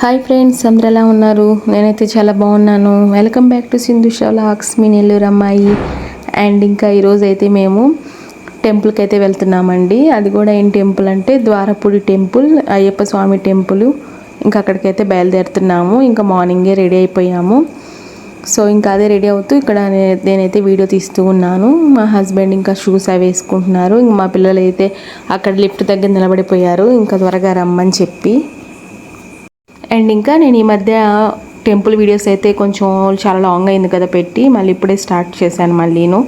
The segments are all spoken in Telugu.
హాయ్ ఫ్రెండ్స్ అందరు ఎలా ఉన్నారు? నేనైతే చాలా బాగున్నాను. వెల్కమ్ బ్యాక్ టు సింధు షాలాక్స్ మీ నెల్లూరు అమ్మాయి. అండ్ ఇంకా ఈరోజు అయితే మేము టెంపుల్కి అయితే వెళ్తున్నామండి. అది కూడా ఏం టెంపుల్ అంటే ద్వారపూడి టెంపుల్ అయ్యప్ప స్వామి టెంపుల్. ఇంకా అక్కడికైతే బయలుదేరుతున్నాము. ఇంకా మార్నింగే రెడీ అయిపోయాము. సో ఇంకా అదే రెడీ అవుతూ ఇక్కడ నేనైతే వీడియో తీస్తూ ఉన్నాను. మా హస్బెండ్ ఇంకా షూస్ అవి వేసుకుంటున్నారు. ఇంక మా పిల్లలు అయితే అక్కడ లిఫ్ట్ దగ్గర నిలబడిపోయారు. ఇంకా త్వరగా రమ్మని చెప్పి. అండ్ ఇంకా నేను ఈ మధ్య టెంపుల్ వీడియోస్ అయితే కొంచెం చాలా లాంగ్ అయింది కదా పెట్టి మళ్ళీ ఇప్పుడే స్టార్ట్ చేశాను మళ్ళీను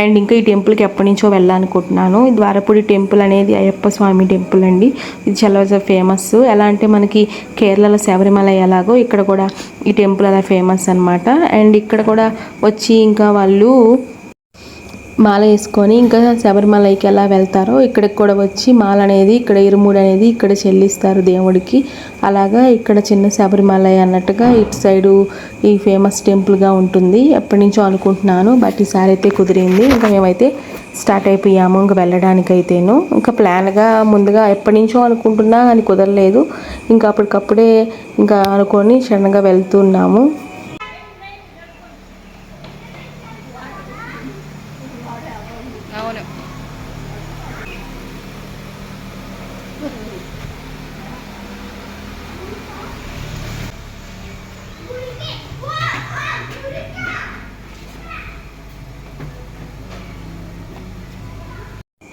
అండ్ ఇంకా ఈ టెంపుల్కి ఎప్పటి నుంచో వెళ్ళాలనుకుంటున్నాను. ఈ ద్వారపూడి టెంపుల్ అనేది అయ్యప్ప స్వామి టెంపుల్ అండి. ఇది చాలా ఫేమస్ ఎలా అంటే మనకి కేరళలో శబరిమల ఎలాగో ఇక్కడ కూడా ఈ టెంపుల్ అలా ఫేమస్ అనమాట అండ్ ఇక్కడ కూడా వచ్చి ఇంకా వాళ్ళు మాల వేసుకొని ఇంకా శబరిమలకి ఎలా వెళ్తారో ఇక్కడికి కూడా వచ్చి మాల అనేది ఇక్కడ ఇరుముడు అనేది ఇక్కడ చెల్లిస్తారు దేవుడికి. అలాగా ఇక్కడ చిన్న శబరిమల అన్నట్టుగా ఇటు సైడు ఈ ఫేమస్ టెంపుల్గా ఉంటుంది. ఎప్పటి నుంచో అనుకుంటున్నాను బట్ ఈసారి అయితే కుదిరింది. ఇంకా మేమైతే స్టార్ట్ అయిపోయాము ఇంకా వెళ్ళడానికైతేను. ఇంకా ప్లాన్గా ముందుగా ఎప్పటి నుంచో అనుకుంటున్నా అని కుదరలేదు. ఇంకా అప్పటికప్పుడే ఇంకా అనుకొని క్షణంగా వెళ్తున్నాము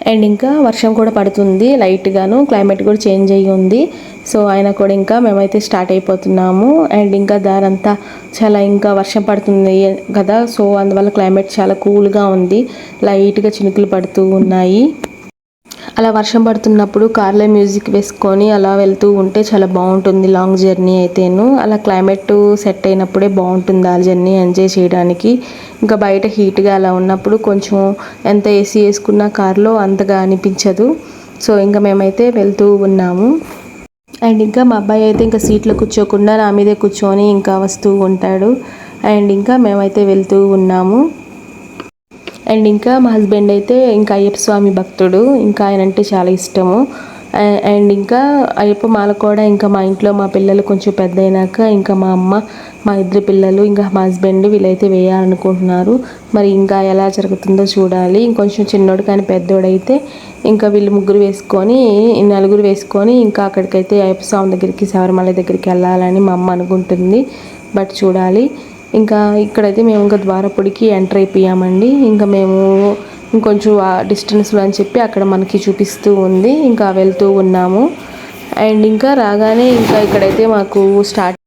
అండ్ ఇంకా వర్షం కూడా పడుతుంది లైట్గాను క్లైమేట్ కూడా చేంజ్ అయ్యి ఉంది. సో ఆయన కూడా ఇంకా మేమైతే స్టార్ట్ అయిపోతున్నాము. అండ్ ఇంకా దారంతా చాలా ఇంకా వర్షం పడుతుంది కదా. సో అందువల్ల క్లైమేట్ చాలా కూల్గా ఉంది. లైట్గా చినుకులు పడుతూ ఉన్నాయి. అలా వర్షం పడుతున్నప్పుడు కార్లో మ్యూజిక్ వేసుకొని అలా వెళ్తూ ఉంటే చాలా బాగుంటుంది లాంగ్ జర్నీ అయితేను. అలా క్లైమేట్ సెట్ అయినప్పుడే బాగుంటుంది ఆ జర్నీ ఎంజాయ్ చేయడానికి. ఇంకా బయట హీట్గా అలా ఉన్నప్పుడు కొంచెం ఎంత ఏసీ వేసుకున్న కార్లో అంతగా అనిపించదు. సో ఇంకా మేమైతే వెళ్తూ ఉన్నాము. అండ్ ఇంకా మా అబ్బాయి అయితే ఇంకా సీట్లో కూర్చోకుండా నా మీదే కూర్చొని ఇంకా వస్తూ ఉంటాడు. అండ్ ఇంకా మేమైతే వెళ్తూ ఉన్నాము. అండ్ ఇంకా మా హస్బెండ్ అయితే ఇంకా అయ్యప్ప స్వామి భక్తుడు. ఇంకా ఆయన అంటే చాలా ఇష్టము. అండ్ ఇంకా అయ్యప్ప మాల కూడా ఇంకా మా ఇంట్లో మా పిల్లలు కొంచెం పెద్ద అయినాక ఇంకా మా అమ్మ మా ఇద్దరు పిల్లలు ఇంకా మా హస్బెండ్ వీళ్ళైతే వేయాలనుకుంటున్నారు. మరి ఇంకా ఎలా జరుగుతుందో చూడాలి. ఇంకొంచెం చిన్నోడు కానీ పెద్దోడైతే ఇంకా వీళ్ళు ముగ్గురు వేసుకొని నలుగురు వేసుకొని ఇంకా అక్కడికైతే అయ్యప్ప స్వామి దగ్గరికి శబరిమల దగ్గరికి వెళ్ళాలని మా అమ్మ అనుకుంటుంది. బట్ చూడాలి. ఇంకా ఇక్కడైతే మేము ఇంకా ద్వారపుడికి ఎంటర్ అయిపోయామండి. ఇంకా మేము ఇంకొంచెం డిస్టెన్స్లో అని చెప్పి అక్కడ మనకి చూపిస్తూ ఉంది. ఇంకా వెళ్తూ ఉన్నాము. అండ్ ఇంకా రాగానే ఇంకా ఇక్కడైతే మాకు స్టార్ట్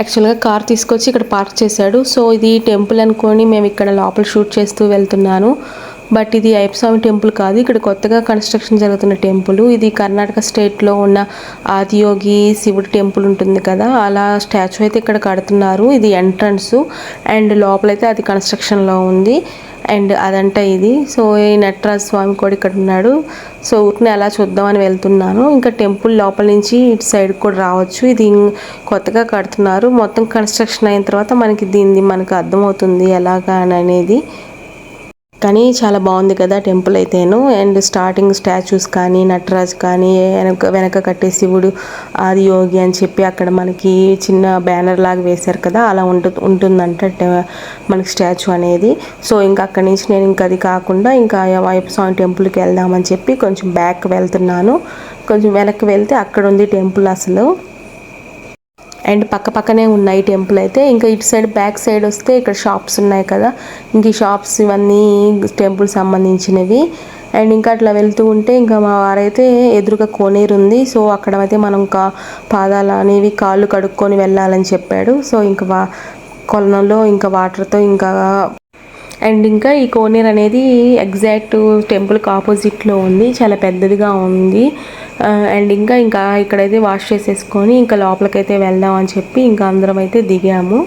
యాక్చువల్గా కార్ తీసుకొచ్చి ఇక్కడ పార్క్ చేశాడు. సో ఇది టెంపుల్ అనుకొని మేము ఇక్కడ లోపల షూట్ చేస్తూ వెళ్తున్నాను. బట్ ఇది అయ్యప్పస్వామి టెంపుల్ కాదు. ఇక్కడ కొత్తగా కన్స్ట్రక్షన్ జరుగుతున్న టెంపుల్. ఇది కర్ణాటక స్టేట్లో ఉన్న ఆదియోగి శివుడి టెంపుల్ ఉంటుంది కదా. అలా స్టాచ్యూ అయితే ఇక్కడ కడుతున్నారు. ఇది ఎంట్రన్స్. అండ్ లోపలైతే అది కన్స్ట్రక్షన్లో ఉంది. అండ్ అదంట ఇది. సో ఈ నటరాజ స్వామి కూడా ఇక్కడ ఉన్నాడు. సో ఊరిని అలా చూద్దామని వెళ్తున్నాను. ఇంకా టెంపుల్ లోపల నుంచి ఇటు సైడ్ కూడా రావచ్చు. ఇది కొత్తగా కడుతున్నారు. మొత్తం కన్స్ట్రక్షన్ అయిన తర్వాత మనకి దీన్ని మనకు అర్థమవుతుంది ఎలాగా అని అనేది. కానీ చాలా బాగుంది కదా టెంపుల్ అయితేను. అండ్ స్టార్టింగ్ స్టాచ్యూస్ కానీ నటరాజ్ కానీ వెనక వెనక కట్టే శివుడు ఆది యోగి అని చెప్పి అక్కడ మనకి చిన్న బ్యానర్ లాగా వేశారు కదా. అలా ఉంటు ఉంటుందంట మనకి స్టాచ్యూ అనేది. సో ఇంకా అక్కడి నుంచి నేను ఇంకా అది కాకుండా ఇంకా అయ్యప్ప స్వామి టెంపుల్కి వెళ్దామని చెప్పి కొంచెం బ్యాక్ వెళ్తున్నాను. కొంచెం వెనక్కి వెళ్తే అక్కడ ఉంది టెంపుల్ అసలు. అండ్ పక్క పక్కనే ఉన్నాయి టెంపుల్ అయితే. ఇంకా ఇటు సైడ్ బ్యాక్ సైడ్ వస్తే ఇక్కడ షాప్స్ ఉన్నాయి కదా. ఇంక ఈ షాప్స్ ఇవన్నీ టెంపుల్ సంబంధించినవి. అండ్ ఇంకా అట్లా వెళ్తూ ఉంటే ఇంకా మా వారైతే ఎదురుగా కోనేరు ఉంది. సో అక్కడ అయితే మనం కా పాదాలు అనేవి కాళ్ళు కడుక్కొని వెళ్ళాలని చెప్పాడు. సో ఇంకా వా కొలనలో ఇంకా వాటర్తో ఇంకా అండ్ ఇంకా ఈ కోనేరు అనేది ఎగ్జాక్ట్ టెంపుల్కి ఆపోజిట్లో ఉంది. చాలా పెద్దదిగా ఉంది. అండ్ ఇంకా ఇంకా ఇక్కడైతే వాష్ చేసేసుకొని ఇంకా లోపలికైతే వెళ్దాం అని చెప్పి ఇంకా అందరం అయితే దిగాము.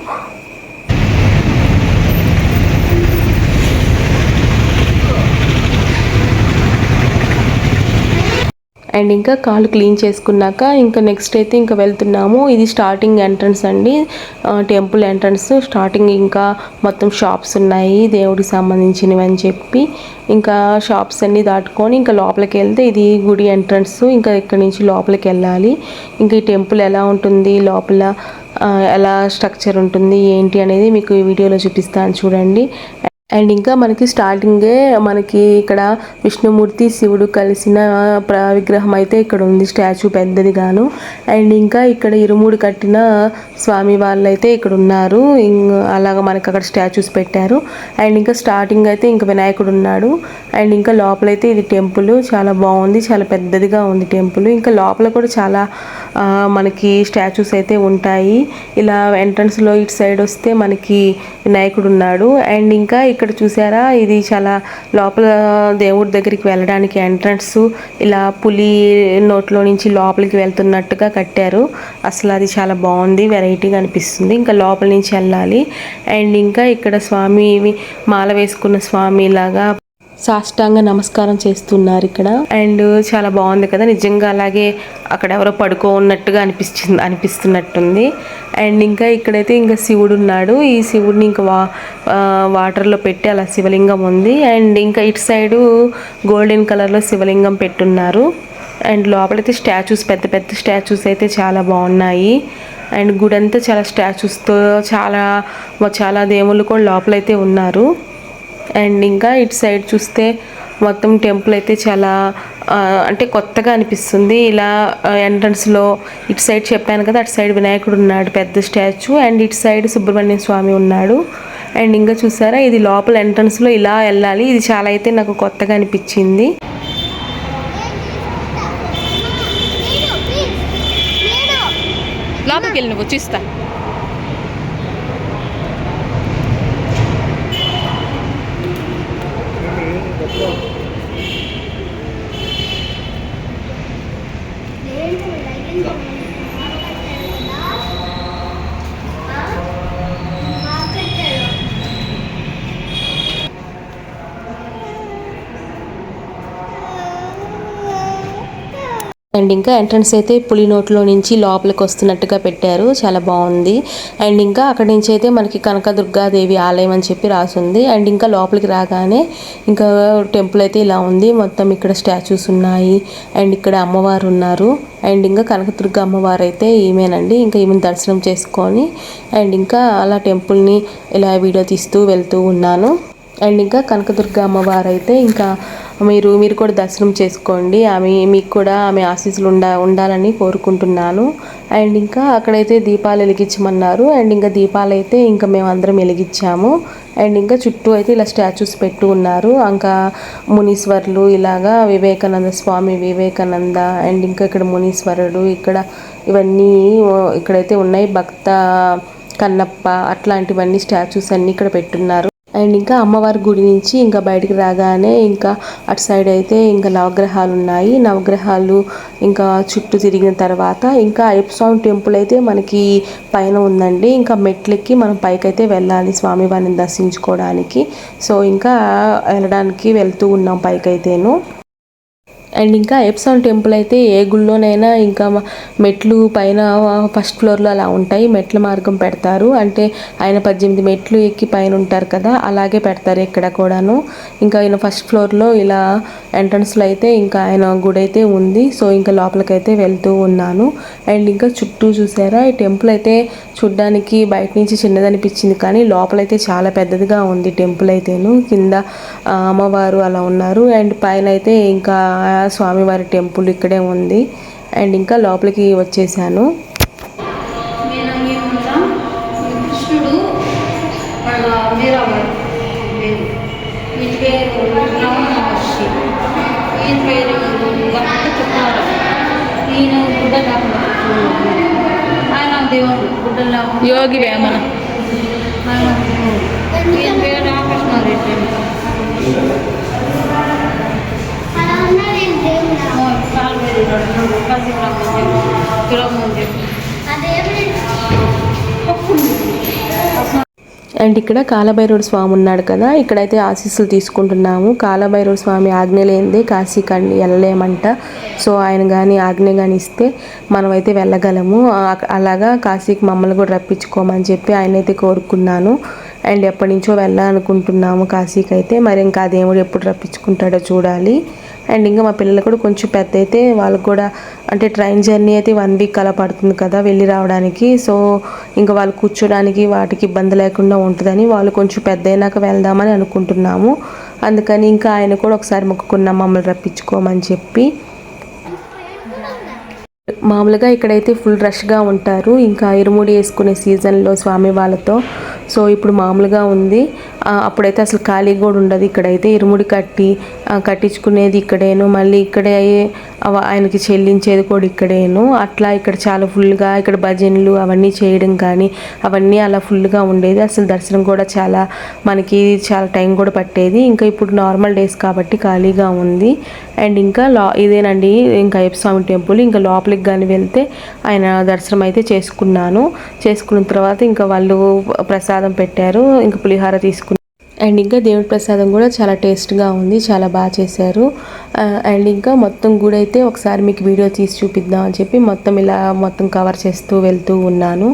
అండ్ ఇంకా కాలు క్లీన్ చేసుకున్నాక ఇంకా నెక్స్ట్ అయితే ఇంకా వెళ్తున్నాము. ఇది స్టార్టింగ్ ఎంట్రన్స్ అండి. Temple entrance. స్టార్టింగ్ ఇంకా మొత్తం షాప్స్ ఉన్నాయి. దేవుడికి సంబంధించినవి అని చెప్పి ఇంకా షాప్స్ అన్ని దాటుకొని ఇంకా లోపలికి వెళ్తే ఇది గుడి ఎంట్రన్స్. ఇంకా ఇక్కడ నుంచి లోపలికి వెళ్ళాలి. ఇంకా ఈ టెంపుల్ ఎలా ఉంటుంది? లోపల ఎలా స్ట్రక్చర్ ఉంటుంది? ఏంటి అనేది మీకు ఈ వీడియోలో చూపిస్తాను చూడండి. అండ్ ఇంకా మనకి స్టార్టింగే మనకి ఇక్కడ విష్ణుమూర్తి శివుడు కలిసిన ప్ర విగ్రహం అయితే ఇక్కడ ఉంది స్టాచ్యూ పెద్దదిగాను అండ్ ఇంకా ఇక్కడ ఇరుముడు కట్టిన స్వామి వాళ్ళు అయితే ఇక్కడ ఉన్నారు. ఇం- అలాగ మనకి అక్కడ స్టాచ్యూస్ పెట్టారు. అండ్ ఇంకా స్టార్టింగ్ అయితే ఇంకా వినాయకుడు ఉన్నాడు. అండ్ ఇంకా లోపలైతే ఇది టెంపుల్. చాలా బాగుంది చాలా పెద్దదిగా ఉంది టెంపుల్. ఇంకా లోపల కూడా చాలా మనకి స్టాచ్యూస్ అయితే ఉంటాయి. ఇలా ఎంట్రన్స్లో ఇటు సైడ్ వస్తే మనకి వినాయకుడు ఉన్నాడు. అండ్ ఇంకా ఇక్కడ ఇక్కడ చూసారా? ఇది చాలా లోపల దేవుడి దగ్గరికి వెళ్ళడానికి ఎంట్రన్స్. ఇలా పులి నోట్లో నుంచి లోపలికి వెళ్తున్నట్టుగా కట్టారు. అసలు అది చాలా బాగుంది వెరైటీగా అనిపిస్తుంది. ఇంకా లోపల నుంచి వెళ్ళాలి. అండ్ ఇంకా ఇక్కడ స్వామి మాల వేసుకున్న స్వామి లాగా సాష్టాంగ నమస్కారం చేస్తున్నారు ఇక్కడ. అండ్ చాలా బాగుంది కదా. నిజంగా అలాగే అక్కడ ఎవరో పడుకో ఉన్నట్టుగా అనిపిస్తుంది అనిపిస్తున్నట్టుంది. అండ్ ఇంకా ఇక్కడైతే ఇంకా శివుడు ఉన్నాడు. ఈ శివుడిని ఇంకా వా వాటర్లో పెట్టి అలా శివలింగం ఉంది. అండ్ ఇంకా ఇటు సైడు గోల్డెన్ కలర్లో శివలింగం పెట్టున్నారు. అండ్ లోపలైతే స్టాచ్యూస్ పెద్ద పెద్ద స్టాచ్యూస్ అయితే చాలా బాగున్నాయి. అండ్ గుడంతా చాలా స్టాచ్యూస్తో చాలా చాలా దేవుళ్ళు కూడా లోపలైతే ఉన్నారు. అండ్ ఇంకా ఇటు సైడ్ చూస్తే మొత్తం టెంపుల్ అయితే చాలా అంటే కొత్తగా అనిపిస్తుంది ఇలా ఎంట్రన్స్లో ఇటు సైడ్ చెప్పాను కదా అటు సైడ్ వినాయకుడు ఉన్నాడు పెద్ద స్టాచ్యూ అండ్ ఇటు సైడ్ సుబ్రహ్మణ్య స్వామి ఉన్నాడు అండ్ ఇంకా చూసారా ఇది లోపల ఎంట్రన్స్లో ఇలా వెళ్ళాలి ఇది చాలా అయితే నాకు కొత్తగా అనిపించింది లోపలికి వెళ్ళి నువ్వు చూస్తా అండ్ ఇంకా ఎంట్రన్స్ అయితే పులి నోట్లో నుంచి లోపలికి వస్తున్నట్టుగా పెట్టారు. చాలా బాగుంది. అండ్ ఇంకా అక్కడి నుంచి అయితే మనకి కనకదుర్గాదేవి ఆలయం అని చెప్పి రాసుంది. అండ్ ఇంకా లోపలికి రాగానే ఇంకా టెంపుల్ అయితే ఇలా ఉంది. మొత్తం ఇక్కడ స్టాచ్యూస్ ఉన్నాయి. అండ్ ఇక్కడ అమ్మవారు ఉన్నారు. అండ్ ఇంకా కనకదుర్గ అమ్మవారు అయితే ఈమెనండి. ఇంకా ఈమెను దర్శనం చేసుకొని అండ్ ఇంకా అలా టెంపుల్ని ఇలా వీడియో తీస్తూ వెళ్తూ ఉన్నాను. అండ్ ఇంకా కనకదుర్గ అమ్మవారు అయితే ఇంకా మీరు మీరు కూడా దర్శనం చేసుకోండి. ఆమె మీకు కూడా ఆమె ఆశీస్సులు ఉండ ఉండాలని కోరుకుంటున్నాను. అండ్ ఇంకా అక్కడైతే దీపాలు వెలిగించమన్నారు. అండ్ ఇంకా దీపాలు అయితే ఇంకా మేము అందరం వెలిగించాము. అండ్ ఇంకా చుట్టూ అయితే ఇలా స్టాచ్యూస్ పెట్టు ఉన్నారు. ఇంకా మునీశ్వర్లు ఇలాగా వివేకానంద స్వామి వివేకానంద అండ్ ఇంకా ఇక్కడ మునీశ్వరుడు ఇక్కడ ఇవన్నీ ఇక్కడైతే ఉన్నాయి. భక్త కన్నప్ప అట్లాంటివన్నీ స్టాచ్యూస్ అన్నీ ఇక్కడ పెట్టున్నారు. అండ్ ఇంకా అమ్మవారి గుడి నుంచి ఇంకా బయటికి రాగానే ఇంకా అటు సైడ్ అయితే ఇంకా నవగ్రహాలు ఉన్నాయి నవగ్రహాలు ఇంకా చుట్టూ తిరిగిన తర్వాత ఇంకా అయ్యప్పస్వామి టెంపుల్ అయితే మనకి పైన ఉందండి. ఇంకా మెట్లెక్కి మనం పైకైతే వెళ్ళాలి స్వామివారిని దర్శించుకోవడానికి. సో ఇంకా వెళ్ళడానికి వెళ్తూ ఉన్నాం పైకైతేను. అండ్ ఇంకా ఎప్సాన్ టెంపుల్ అయితే ఏ గుళ్ళోనైనా ఇంకా మెట్లు పైన ఫస్ట్ ఫ్లోర్లో అలా ఉంటాయి. మెట్ల మార్గం పెడతారు. అంటే ఆయన పద్దెనిమిది మెట్లు ఎక్కి పైన ఉంటారు కదా అలాగే పెడతారు ఇక్కడ కూడాను. ఇంకా ఆయన ఫస్ట్ ఫ్లోర్లో ఇలా ఎంట్రన్స్లో అయితే ఇంకా ఆయన గుడి అయితే ఉంది. సో ఇంకా లోపలికైతే వెళ్తూ ఉన్నాను. అండ్ ఇంకా చుట్టూ చూసారా ఈ టెంపుల్ అయితే చూడ్డానికి బయట నుంచి చిన్నదనిపించింది కానీ లోపలైతే చాలా పెద్దదిగా ఉంది టెంపుల్ అయితేను. కింద అమ్మవారు అలా ఉన్నారు. అండ్ పైన అయితే ఇంకా స్వామివారి టెంపుల్ ఇక్కడే ఉంది. అండ్ ఇంకా లోపలికి వచ్చేసాను. నేను మీరున్న కృష్ణుడు వాళ్ళ మీరాబాయి కాలువేది కాశీరామం తిరుమల అండ్ ఇక్కడ కాలభైరవుడు స్వామి ఉన్నాడు కదా ఇక్కడైతే ఆశీస్సులు తీసుకుంటున్నాము. కాలభైరవుడు స్వామి ఆజ్ఞ లేనిదే కాశీకండి వెళ్ళలేమంట. సో ఆయన కానీ ఆజ్ఞ కానీ ఇస్తే మనమైతే వెళ్ళగలము. అలాగా కాశీకి మమ్మల్ని కూడా రప్పించుకోమని చెప్పి ఆయన అయితే కోరుకున్నాను. అండ్ ఎప్పటి నుంచో వెళ్ళాలనుకుంటున్నాము కాశీకి అయితే మరి ఇంకా దేవుడు ఎప్పుడు రప్పించుకుంటాడో చూడాలి. అండ్ ఇంకా మా పిల్లలు కూడా కొంచెం పెద్ద అయితే వాళ్ళకు కూడా అంటే ట్రైన్ జర్నీ అయితే వన్ వీక్ అలా పడుతుంది కదా వెళ్ళి రావడానికి. సో ఇంకా వాళ్ళు కూర్చోడానికి వాటికి ఇబ్బంది లేకుండా ఉంటుందని వాళ్ళు కొంచెం పెద్ద అయినాక వెళ్దామని అనుకుంటున్నాము. అందుకని ఇంకా ఆయన కూడా ఒకసారి మొక్కుకున్నాం మమ్మల్ని రప్పించుకోమని చెప్పి. మామూలుగా ఇక్కడైతే ఫుల్ రష్గా ఉంటారు. ఇంకా ఇరుముడి వేసుకునే సీజన్లో స్వామి వాళ్ళతో సో ఇప్పుడు మామూలుగా ఉంది. అప్పుడైతే అసలు ఖాళీ కూడా ఉండదు. ఇక్కడైతే ఇరుముడి కట్టి కట్టించుకునేది ఇక్కడేను. మళ్ళీ ఇక్కడే ఆయనకి చెల్లించేది కూడా ఇక్కడేను. అట్లా ఇక్కడ చాలా ఫుల్గా ఇక్కడ భజనలు అవన్నీ చేయడం కానీ అవన్నీ అలా ఫుల్గా ఉండేది. అసలు దర్శనం కూడా చాలా మనకి చాలా టైం కూడా పట్టేది. ఇంకా ఇప్పుడు నార్మల్ డేస్ కాబట్టి ఖాళీగా ఉంది. అండ్ ఇంకా లా ఇదేనండి. ఇంకా అయ్యప్ప స్వామి టెంపుల్. ఇంకా లోపలికి కానీ వెళ్తే ఆయన దర్శనం అయితే చేసుకున్నాను. చేసుకున్న తర్వాత ఇంకా వాళ్ళు ప్రసాదం పెట్టారు. ఇంకా పులిహార తీసుకుని అండ్ ఇంకా దేవుడి ప్రసాదం కూడా చాలా టేస్ట్గా ఉంది. చాలా బాగా చేశారు. అండ్ ఇంకా మొత్తం గుడి అయితే ఒకసారి మీకు వీడియో తీసి చూపిద్దాం అని చెప్పి మొత్తం ఇలా మొత్తం కవర్ చేస్తూ వెళ్తూ ఉన్నాను.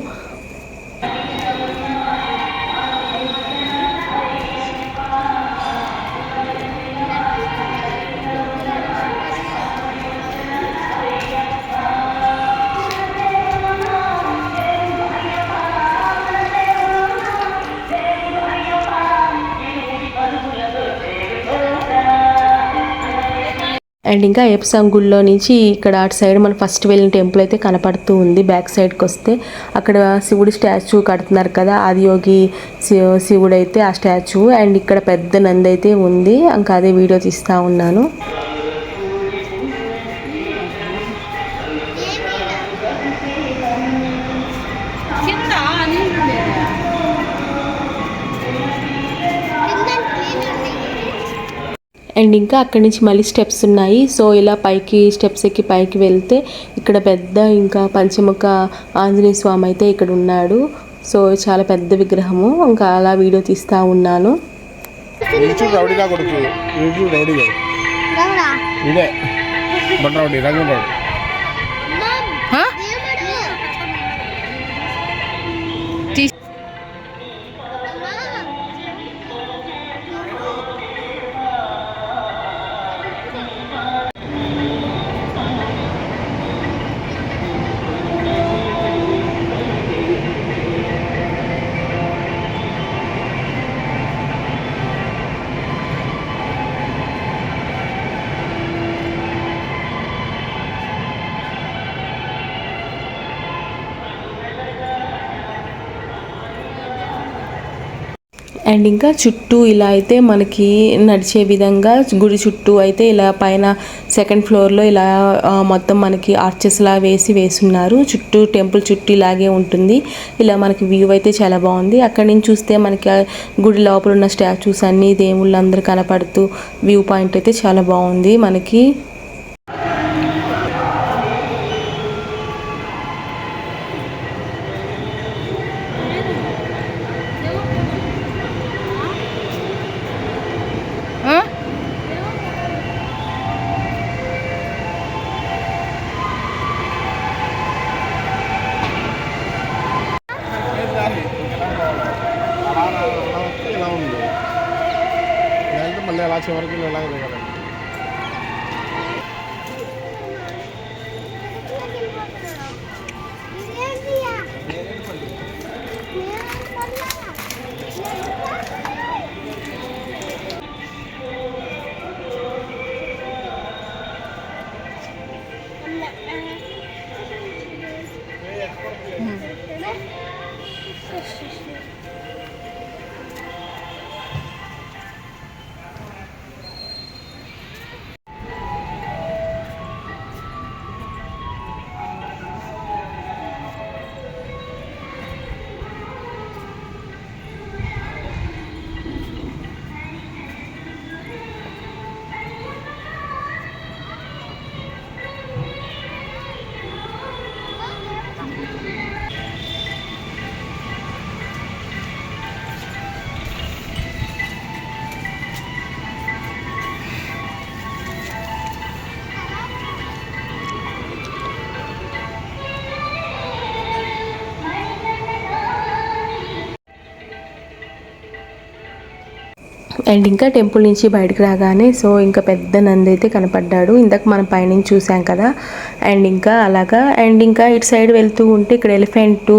అండ్ ఇంకా అయ్యప్ప గుడిలో నుంచి ఇక్కడ అటు సైడ్ మనం ఫస్ట్ వెళ్ళిన టెంపుల్ అయితే కనపడుతూ ఉంది. బ్యాక్ సైడ్కి వస్తే అక్కడ శివుడి స్టాచ్యూ కడుతున్నారు కదా ఆదియోగి శి- శివుడు అయితే ఆ స్టాచ్యూ. అండ్ ఇక్కడ పెద్ద నంది అయితే ఉంది. ఇంకా అదే వీడియో తీస్తూ ఉన్నాను. కింద అండ్ ఇంకా అక్కడి నుంచి మళ్ళీ స్టెప్స్ ఉన్నాయి. సో ఇలా పైకి స్టెప్స్ ఎక్కి పైకి వెళ్తే ఇక్కడ పెద్ద ఇంకా పంచముఖ ఆంజనేయ స్వామి అయితే ఇక్కడ ఉన్నాడు. సో చాలా పెద్ద విగ్రహము. ఇంకా అలా వీడియో తీస్తూ ఉన్నాను. ఈచూడు రౌడీగా కొడుకు. ఈచూడు రౌడీగా ఇదే. బండ రౌడీ రంగు రౌడీ అండ్ ఇంకా చుట్టూ ఇలా అయితే మనకి నడిచే విధంగా గుడి చుట్టూ అయితే ఇలా పైన సెకండ్ ఫ్లోర్లో ఇలా మొత్తం మనకి ఆర్చెస్ లా వేసి వేసున్నారు. చుట్టూ టెంపుల్ చుట్టూ ఇలాగే ఉంటుంది. ఇలా మనకి వ్యూ అయితే చాలా బాగుంది. అక్కడి నుంచి చూస్తే మనకి గుడి లోపల ఉన్న స్టాచ్యూస్ అన్నీ దేవుళ్ళు అందరూ కనపడుతూ వ్యూ పాయింట్ అయితే చాలా బాగుంది. మనకి ഷോറക്കിൽ വെള്ളം കളിക്കാറുണ്ട് అండ్ ఇంకా టెంపుల్ నుంచి బయటకు రాగానే సో ఇంకా పెద్ద నంది అయితే కనపడ్డాడు. ఇందాక మనం పైనుంచి చూసాం కదా అండ్ ఇంకా అలాగా. అండ్ ఇంకా ఇటు సైడ్ వెళ్తూ ఉంటే ఇక్కడ ఎలిఫెంట్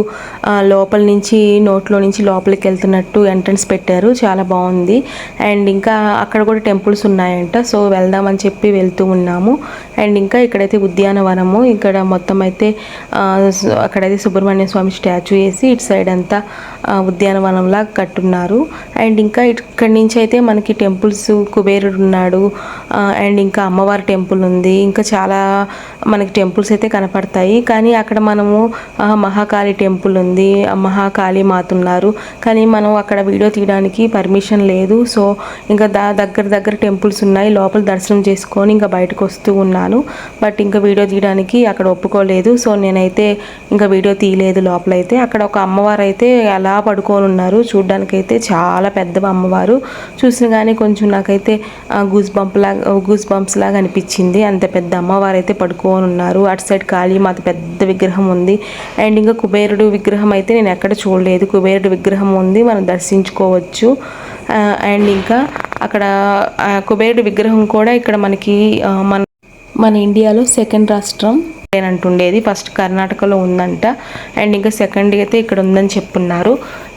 లోపల నుంచి నోట్లో నుంచి లోపలికి వెళ్తున్నట్టు ఎంట్రన్స్ పెట్టారు. చాలా బాగుంది. అండ్ ఇంకా అక్కడ కూడా టెంపుల్స్ ఉన్నాయంట. సో వెళ్దామని చెప్పి వెళ్తూ ఉన్నాము. అండ్ ఇంకా ఇక్కడైతే ఉద్యానవనము. ఇక్కడ మొత్తం అయితే అక్కడైతే సుబ్రహ్మణ్య స్వామి స్టాచ్యూ వేసి ఇటు సైడ్ అంతా ఉద్యానవనంలా కట్టున్నారు. అండ్ ఇంకా ఇక్కడి నుంచి అయితే మనకి టెంపుల్స్ కుబేరుడు ఉన్నాడు. అండ్ ఇంకా అమ్మవారి టెంపుల్ ఉంది. ఇంకా చాలా మనకి టెంపుల్స్ అయితే కనపడతాయి. కానీ అక్కడ మనము మహాకాళి టెంపుల్ ఉంది మహాకాళి మాత ఉన్నారు. కానీ మనం అక్కడ వీడియో తీయడానికి పర్మిషన్ లేదు. సో ఇంకా దా దగ్గర దగ్గర టెంపుల్స్ ఉన్నాయి. లోపల దర్శనం చేసుకొని ఇంకా బయటకు వస్తూ ఉన్నాను. బట్ ఇంకా వీడియో తీయడానికి అక్కడ ఒప్పుకోలేదు. సో నేనైతే ఇంకా వీడియో తీయలేదు లోపలైతే. అక్కడ ఒక అమ్మవారు అయితే అలా పడుకొని ఉన్నారు. చూడ్డానికైతే చాలా పెద్ద అమ్మవారు. చూసిన కానీ కొంచెం నాకైతే గూస్ బంప్ లాగా గూస్ బంప్స్ లాగా అనిపించింది. అంత పెద్ద అమ్మవారు అయితే పడుకొని ఉన్నారు. అటు సైడ్ కాళీమాత పెద్ద విగ్రహం ఉంది. అండ్ ఇంకా కుబేరుడు విగ్రహం అయితే నేను ఎక్కడ చూడలేదు. కుబేరుడు విగ్రహం ఉంది. మనం దర్శించుకోవచ్చు. అండ్ ఇంకా అక్కడ కుబేరుడు విగ్రహం కూడా ఇక్కడ మనకి మన మన ఇండియాలో సెకండ్ రాష్ట్రం. అంటుండేది. ఫస్ట్ కర్ణాటకలో ఉందంట. అండ్ ఇంకా సెకండ్ అయితే ఇక్కడ ఉందని చెప్పున్నారు.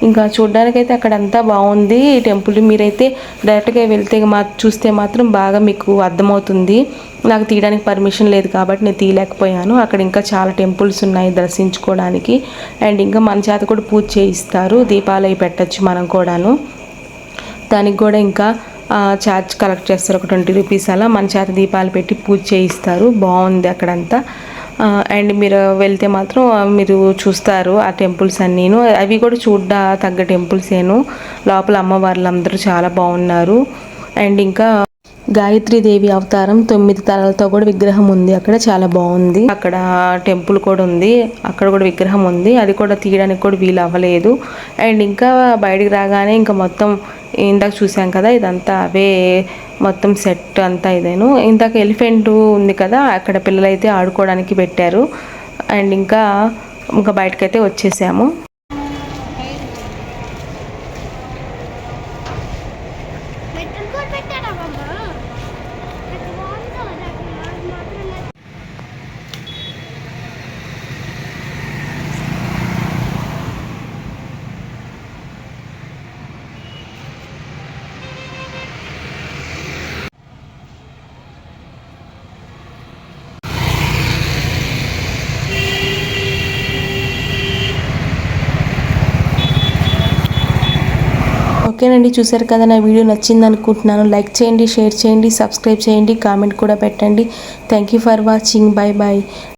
ఇంకా చూడడానికైతే అక్కడ అంతా బాగుంది. ఈ టెంపుల్ మీరైతే డైరెక్ట్గా వెళ్తే మా చూస్తే మాత్రం బాగా మీకు అర్థమవుతుంది. నాకు తీయడానికి పర్మిషన్ లేదు కాబట్టి నేను తీయలేకపోయాను. అక్కడ ఇంకా చాలా టెంపుల్స్ ఉన్నాయి దర్శించుకోవడానికి. అండ్ ఇంకా మన చేత కూడా పూజ చేయిస్తారు. దీపాలు అవి పెట్టచ్చు మనం కూడాను. దానికి కూడా ఇంకా ఛార్జ్ కలెక్ట్ చేస్తారు. ఒక ట్వంటీ రూపీస్ అలా. మన చేత దీపాలు పెట్టి పూజ చేయిస్తారు. బాగుంది అక్కడంతా. అండ్ మీరు వెళ్తే మాత్రం మీరు చూస్తారు ఆ టెంపుల్స్ అన్నీను. అవి కూడా చూడ్డా తగ్గ టెంపుల్సేను లోపల అమ్మవార్లు అందరూ చాలా బాగున్నారు అండ్ ఇంకా గాయత్రీదేవి అవతారం తొమ్మిది తలలతో కూడా విగ్రహం ఉంది అక్కడ చాలా బాగుంది అక్కడ టెంపుల్ కూడా ఉంది అక్కడ కూడా విగ్రహం ఉంది. అది కూడా తీయడానికి కూడా వీలు అవ్వలేదు. అండ్ ఇంకా బయటికి రాగానే ఇంకా మొత్తం ఇందాక చూసాం కదా ఇదంతా అవే మొత్తం సెట్ అంతా ఇదేను. ఇందాక ఎలిఫెంట్ ఉంది కదా అక్కడ పిల్లలైతే ఆడుకోవడానికి పెట్టారు. అండ్ ఇంకా ఇంకా బయటకైతే వచ్చేసాము మెట్టలు కూడా పెట్టారా బామ్మ ఎంత బాగుందో నాకు నాకు మాత్రం నచ్చింది. ఓకేనండి చూసారు కదా నా వీడియో నచ్చింది అనుకుంటున్నాను. లైక్ చేయండి షేర్ చేయండి సబ్స్క్రైబ్ చేయండి కామెంట్ కూడా పెట్టండి. Thank you for watching. Bye bye